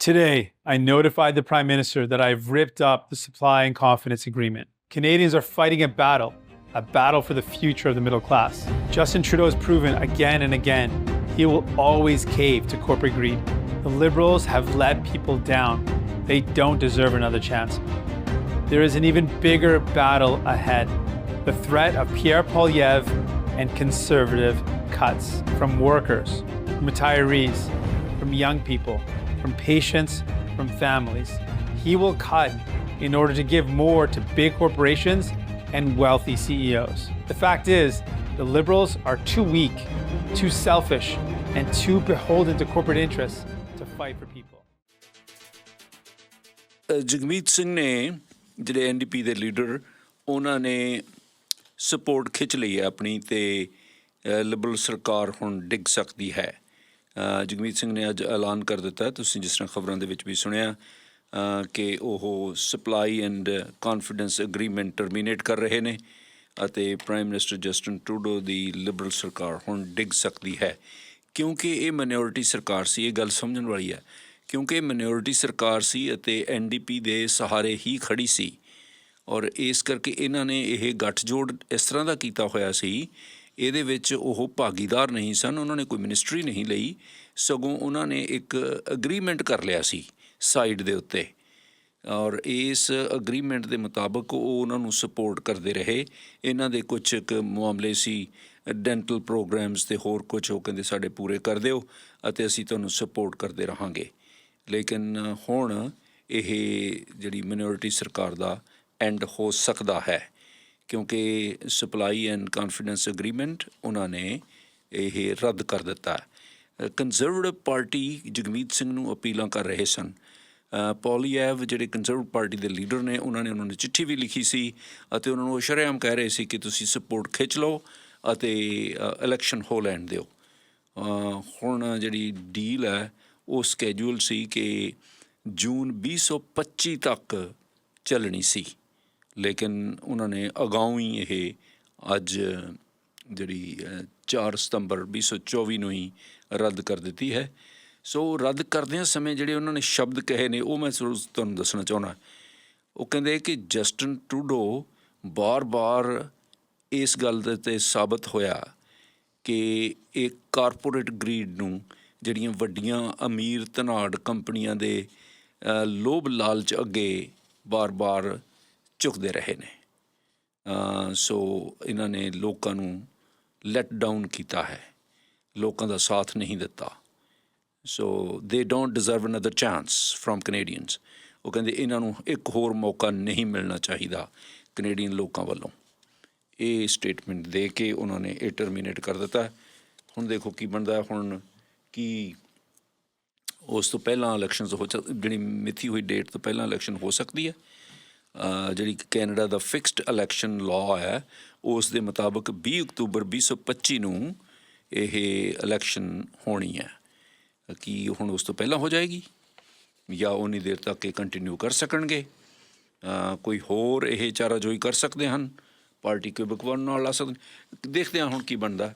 Today, I notified the Prime Minister that I've ripped up the supply and confidence agreement. Canadians are fighting a battle, a battle for the future of the middle class. Justin Trudeau has proven again and again he will always cave to corporate greed. The Liberals have let people down. They don't deserve another chance. There is an even bigger battle ahead the threat of Pierre Polyev and conservative cuts from workers, from retirees, from young people, from patients, from families. He will cut in order to give more to big corporations and wealthy CEOs. The fact is, the Liberals are too weak, too selfish, and too beholden to corporate interests to fight for people. ਅ, ਜਗਮੀਤ ਸਿੰਘ ਨੇ ਜਿਹੜੇ NDP ਦੇ leader ਉਹਨਾਂ ਨੇ support ਖਿੱਚ ਲਈ ਹੈ ਆਪਣੀ ਤੇ ਅ, ਲਿਬਰਲ ਸਰਕਾਰ ਹੁਣ ਡਿੱਗ ਸਕਦੀ ਹੈ ਅ, ਜਗਮੀਤ ਸਿੰਘ ਨੇ ਅੱਜ ਐਲਾਨ ਕਰ ਦਿੱਤਾ ਤੁਸੀਂ ਜਿਸ ਤਰ੍ਹਾਂ ਖਬਰਾਂ ਦੇ ਵਿੱਚ ਵੀ ਸੁਣਿਆ ਕਿ ਉਹ supply and confidence agreement terminate ਕਰ ਰਹੇ ਨੇ ਅਤੇ ਪ੍ਰਾਈਮ ਮਿਨਿਸਟਰ ਜਸਟਨ ਟਰੂਡੋ ਦੀ ਲਿਬਰਲ ਸਰਕਾਰ ਹੁਣ ਡਿੱਗ ਸਕਦੀ ਹੈ। ਕਿਉਂਕਿ ਇਹ ਮਾਈਨੋਰਿਟੀ ਸਰਕਾਰ ਸੀ, ਇਹ ਗੱਲ ਸਮਝਣ ਵਾਲੀ ਹੈ। ਕਿਉਂਕਿ ਇਹ ਮਾਈਨੋਰਿਟੀ ਸਰਕਾਰ ਸੀ ਅਤੇ ਐਨਡੀਪੀ ਦੇ ਸਹਾਰੇ ਹੀ ਖੜੀ ਸੀ। ਔਰ ਇਸ ਕਰਕੇ ਇਹਨਾਂ ਨੇ ਇਹ ਗੱਠਜੋੜ ਇਸ ਤਰ੍ਹਾਂ ਦਾ ਕੀਤਾ ਹੋਇਆ ਸੀ ਇਹਦੇ ਵਿੱਚ ਉਹ ਭਾਗੀਦਾਰ ਨਹੀਂ ਸਨ, ਉਹਨਾਂ ਨੇ ਕੋਈ ਮਿਨਿਸਟਰੀ ਨਹੀਂ ਲਈ, ਸਗੋਂ ਉਹਨਾਂ ਨੇ ਇੱਕ ਐਗਰੀਮੈਂਟ ਕਰ ਲਿਆ ਸੀ ਸਾਈਡ ਦੇ ਉੱਤੇ। ਔਰ ਇਸ ਐਗਰੀਮੈਂਟ ਦੇ ਮੁਤਾਬਕ ਉਹ ਉਹਨਾਂ ਨੂੰ ਸਪੋਰਟ ਕਰਦੇ ਰਹੇ। ਇਹਨਾਂ ਦੇ ਕੁਝ ਕੁ ਮਾਮਲੇ ਸੀ ਡੈਂਟਲ ਪ੍ਰੋਗਰਾਮਸ ਤੇ ਹੋਰ ਕੁਝ, ਉਹ ਕਹਿੰਦੇ ਸਾਡੇ ਪੂਰੇ ਕਰ ਦਿਓ ਅਤੇ ਅਸੀਂ ਤੁਹਾਨੂੰ ਸਪੋਰਟ ਕਰਦੇ ਰਹਾਂਗੇ। ਲੇਕਿਨ ਹੁਣ ਇਹ ਜਿਹੜੀ ਮਿਨੋਰਿਟੀ ਸਰਕਾਰ ਦਾ ਐਂਡ ਹੋ ਸਕਦਾ ਹੈ। ਕਿਉਂਕਿ ਸਪਲਾਈ ਐਂਡ ਕੌਨਫੀਡੈਂਸ ਐਗਰੀਮੈਂਟ ਉਹਨਾਂ ਨੇ ਇਹ ਰੱਦ ਕਰ ਦਿੱਤਾ। ਹੈ ਕੰਜ਼ਰਵੇਟਿਵ ਪਾਰਟੀ ਜਗਮੀਤ ਸਿੰਘ ਨੂੰ ਅਪੀਲਾਂ ਕਰ ਰਹੇ ਸਨ। ਪੋਲੀਐਵ ਜਿਹੜੇ ਕੰਜ਼ਰਵੇਟਿਵ ਪਾਰਟੀ ਦੇ ਲੀਡਰ ਨੇ, ਉਹਨਾਂ ਨੇ ਉਹਨਾਂ ਨੂੰ ਚਿੱਠੀ ਵੀ ਲਿਖੀ ਸੀ ਅਤੇ ਉਹਨਾਂ ਨੂੰ ਉਹ ਸ਼ਰੇਆਮ ਕਹਿ ਰਹੇ ਸੀ ਕਿ ਤੁਸੀਂ ਸਪੋਰਟ ਖਿੱਚ ਲਓ ਅਤੇ ਇਲੈਕਸ਼ਨ ਹੋ ਲੈਣ ਦਿਓ। ਹੁਣ ਜਿਹੜੀ ਡੀਲ ਹੈ, ਉਹ ਸਕੇਜੂਲ ਸੀ ਕਿ ਜੂਨ 2025 ਤੱਕ ਚੱਲਣੀ ਸੀ। ਲੇਕਿਨ ਉਹਨਾਂ ਨੇ ਅਗਾਉਂ ਹੀ ਇਹ ਅੱਜ ਜਿਹੜੀ ਅ, 4 ਸਤੰਬਰ 2024 ਨੂੰ ਹੀ ਰੱਦ ਕਰ ਦਿੱਤੀ ਹੈ। ਸੋ ਰੱਦ ਕਰਦਿਆਂ ਸਮੇਂ ਜਿਹੜੇ ਉਹਨਾਂ ਨੇ ਸ਼ਬਦ ਕਹੇ ਨੇ ਉਹ ਮੈਂ ਜ਼ਰੂਰ ਤੁਹਾਨੂੰ ਦੱਸਣਾ ਚਾਹੁੰਦਾ। ਉਹ ਕਹਿੰਦੇ ਕਿ ਜਸਟਨ ਟਰੂਡੋ ਬਾਰ-ਬਾਰ ਇਸ ਗੱਲ ਦੇ ਤੇ ਸਾਬਤ ਹੋਇਆ ਕਿ ਇਹ ਕਾਰਪੋਰੇਟ ਗਰੀਡ ਨੂੰ ਜਿਹੜੀਆਂ ਵੱਡੀਆਂ ਅਮੀਰ ਧਨਾੜ ਕੰਪਨੀਆਂ ਦੇ ਅ, ਲੋਭ ਲਾਲਚ ਅੱਗੇ ਬਾਰ-ਬਾਰ ਝੁਕਦੇ ਰਹੇ ਨੇ। ਸੋ ਇਹਨਾਂ ਨੇ ਲੋਕਾਂ ਨੂੰ ਲੈਟ ਡਾਊਨ ਕੀਤਾ ਹੈ। ਲੋਕਾਂ ਦਾ ਸਾਥ ਨਹੀਂ ਦਿੱਤਾ। So they don't deserve another chance from Canadians ਉਹ ਕਹਿੰਦੇ ਇਹਨਾਂ ਨੂੰ ਇੱਕ ਹੋਰ ਮੌਕਾ ਨਹੀਂ ਮਿਲਣਾ ਚਾਹੀਦਾ ਕੈਨੇਡੀਅਨ ਲੋਕਾਂ ਵੱਲੋਂ। ਇਹ ਸਟੇਟਮੈਂਟ ਦੇ ਕੇ ਉਹਨਾਂ ਨੇ ਇਹ ਟਰਮੀਨੇਟ ਕਰ ਦਿੱਤਾ। ਹੁਣ ਦੇਖੋ ਕੀ ਬਣਦਾ, ਹੁਣ ਕੀ ਉਸ ਤੋਂ ਪਹਿਲਾਂ ਇਲੈਕਸ਼ਨਸ ਹੋ ਸਕ- ਜਿਹੜੀ ਮਿੱਥੀ ਹੋਈ ਡੇਟ ਤੋਂ ਪਹਿਲਾਂ ਇਲੈਕਸ਼ਨ ਹੋ ਸਕਦੀ ਹੈ। ਜਿਹੜੀ ਕੈਨੇਡਾ ਦਾ ਫਿਕਸਡ ਇਲੈਕਸ਼ਨ ਲਾਅ ਹੈ, ਉਸ ਦੇ ਮੁਤਾਬਕ 20 ਅਕਤੂਬਰ 2025 ਨੂੰ ਇਹ ਇਲੈਕਸ਼ਨ ਹੋਣੀ ਹੈ। ਕਿ ਹੁਣ ਉਸ ਤੋਂ ਪਹਿਲਾਂ ਹੋ ਜਾਏਗੀ? ਜਾਂ ਉਨੀ ਦੇਰ ਤੱਕ ਇਹ ਕੰਟੀਨਿਊ ਕਰ ਸਕਣਗੇ? ਕੋਈ ਹੋਰ ਇਹ ਚਾਰਾਜੋਈ ਕਰ ਸਕਦੇ ਹਨ? ਪਾਰਟੀ ਕੋਈ ਬਕਵਾਨ ਨਾਲ ਲਾ ਸਕਦੇ? ਦੇਖਦੇ ਹਾਂ ਹੁਣ ਕੀ ਬਣਦਾ।